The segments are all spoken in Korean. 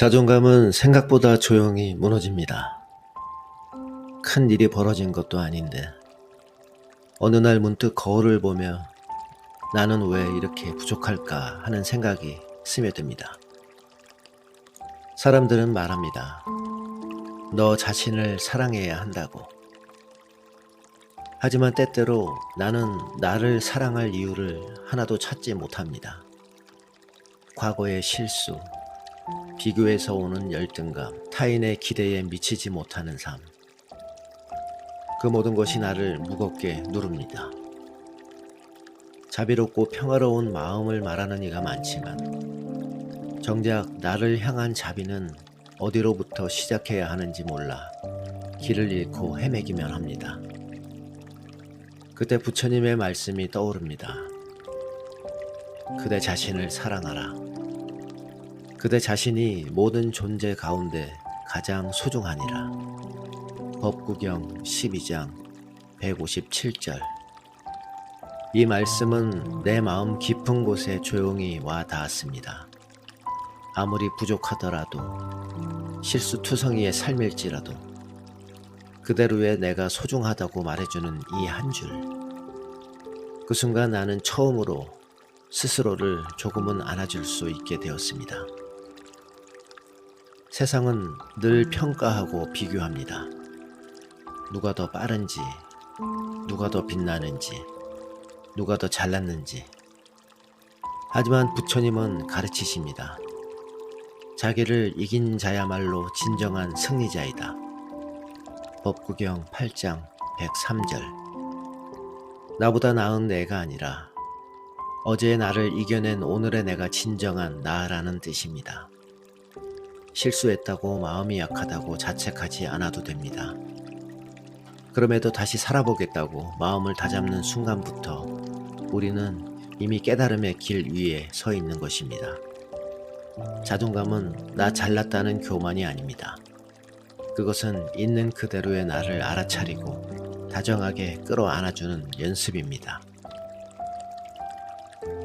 자존감은 생각보다 조용히 무너집니다. 큰 일이 벌어진 것도 아닌데, 어느 날 문득 거울을 보며 나는 왜 이렇게 부족할까 하는 생각이 스며듭니다. 사람들은 말합니다. 너 자신을 사랑해야 한다고. 하지만 때때로 나는 나를 사랑할 이유를 하나도 찾지 못합니다. 과거의 실수, 비교에서 오는 열등감, 타인의 기대에 미치지 못하는 삶. 그 모든 것이 나를 무겁게 누릅니다. 자비롭고 평화로운 마음을 말하는 이가 많지만, 정작 나를 향한 자비는 어디로부터 시작해야 하는지 몰라 길을 잃고 헤매기만 합니다. 그때 부처님의 말씀이 떠오릅니다. 그대 자신을 사랑하라. 그대 자신이 모든 존재 가운데 가장 소중하니라. 법구경 12장 157절. 이 말씀은 내 마음 깊은 곳에 조용히 와 닿았습니다. 아무리 부족하더라도 실수투성이의 삶일지라도 그대로의 내가 소중하다고 말해주는 이 한 줄. 그 순간 나는 처음으로 스스로를 조금은 안아줄 수 있게 되었습니다. 세상은 늘 평가하고 비교합니다. 누가 더 빠른지, 누가 더 빛나는지, 누가 더 잘났는지. 하지만 부처님은 가르치십니다. 자기를 이긴 자야말로 진정한 승리자이다. 법구경 8장 103절. 나보다 나은 내가 아니라 어제의 나를 이겨낸 오늘의 내가 진정한 나라는 뜻입니다. 실수했다고 마음이 약하다고 자책하지 않아도 됩니다. 그럼에도 다시 살아보겠다고 마음을 다잡는 순간부터 우리는 이미 깨달음의 길 위에 서 있는 것입니다. 자존감은 나 잘났다는 교만이 아닙니다. 그것은 있는 그대로의 나를 알아차리고 다정하게 끌어안아주는 연습입니다.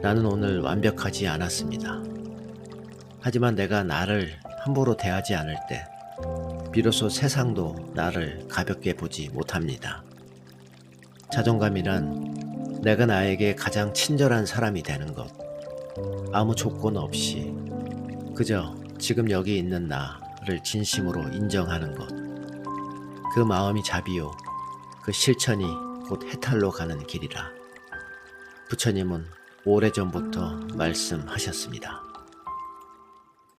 나는 오늘 완벽하지 않았습니다. 하지만 내가 나를 함부로 대하지 않을 때, 비로소 세상도 나를 가볍게 보지 못합니다. 자존감이란 내가 나에게 가장 친절한 사람이 되는 것, 아무 조건 없이 그저 지금 여기 있는 나를 진심으로 인정하는 것, 그 마음이 자비요, 그 실천이 곧 해탈로 가는 길이라. 부처님은 오래전부터 말씀하셨습니다.